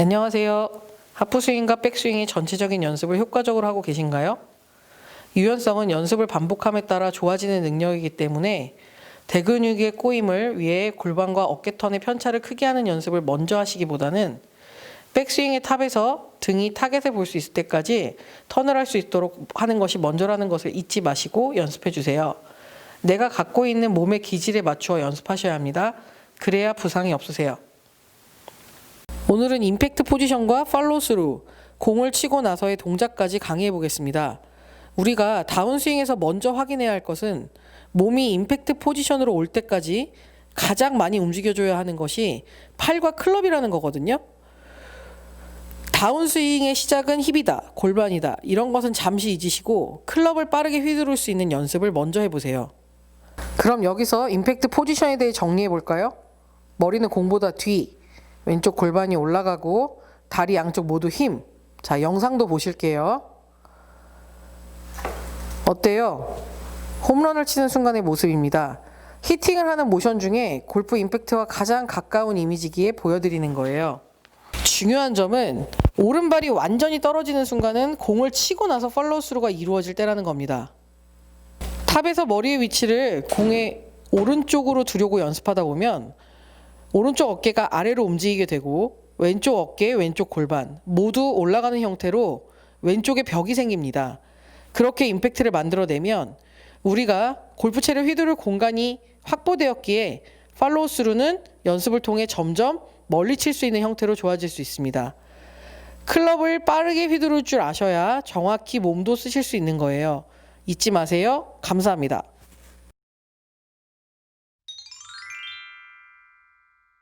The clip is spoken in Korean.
안녕하세요. 하프스윙과 백스윙의 전체적인 연습을 효과적으로 하고 계신가요? 유연성은 연습을 반복함에 따라 좋아지는 능력이기 때문에 대근육의 꼬임을 위해 골반과 어깨턴의 편차를 크게 하는 연습을 먼저 하시기보다는 백스윙의 탑에서 등이 타겟을 볼 수 있을 때까지 턴을 할 수 있도록 하는 것이 먼저라는 것을 잊지 마시고 연습해 주세요. 내가 갖고 있는 몸의 기질에 맞추어 연습하셔야 합니다. 그래야 부상이 없으세요. 오늘은 임팩트 포지션과 팔로스루, 공을 치고 나서의 동작까지 강의해 보겠습니다. 우리가 다운스윙에서 먼저 확인해야 할 것은 몸이 임팩트 포지션으로 올 때까지 가장 많이 움직여줘야 하는 것이 팔과 클럽이라는 거거든요. 다운스윙의 시작은 힙이다, 골반이다, 이런 것은 잠시 잊으시고 클럽을 빠르게 휘두를 수 있는 연습을 먼저 해보세요. 그럼 여기서 임팩트 포지션에 대해 정리해 볼까요? 머리는 공보다 뒤, 왼쪽 골반이 올라가고 다리 양쪽 모두 힘. 자, 영상도 보실게요. 어때요? 홈런을 치는 순간의 모습입니다. 히팅을 하는 모션 중에 골프 임팩트와 가장 가까운 이미지기에 보여드리는 거예요. 중요한 점은 오른발이 완전히 떨어지는 순간은 공을 치고 나서 팔로우 스루가 이루어질 때라는 겁니다. 탑에서 머리의 위치를 공의 오른쪽으로 두려고 연습하다 보면 오른쪽 어깨가 아래로 움직이게 되고 왼쪽 어깨, 왼쪽 골반 모두 올라가는 형태로 왼쪽에 벽이 생깁니다. 그렇게 임팩트를 만들어내면 우리가 골프채를 휘두를 공간이 확보되었기에 팔로우 스루는 연습을 통해 점점 멀리 칠 수 있는 형태로 좋아질 수 있습니다. 클럽을 빠르게 휘두를 줄 아셔야 정확히 몸도 쓰실 수 있는 거예요. 잊지 마세요. 감사합니다.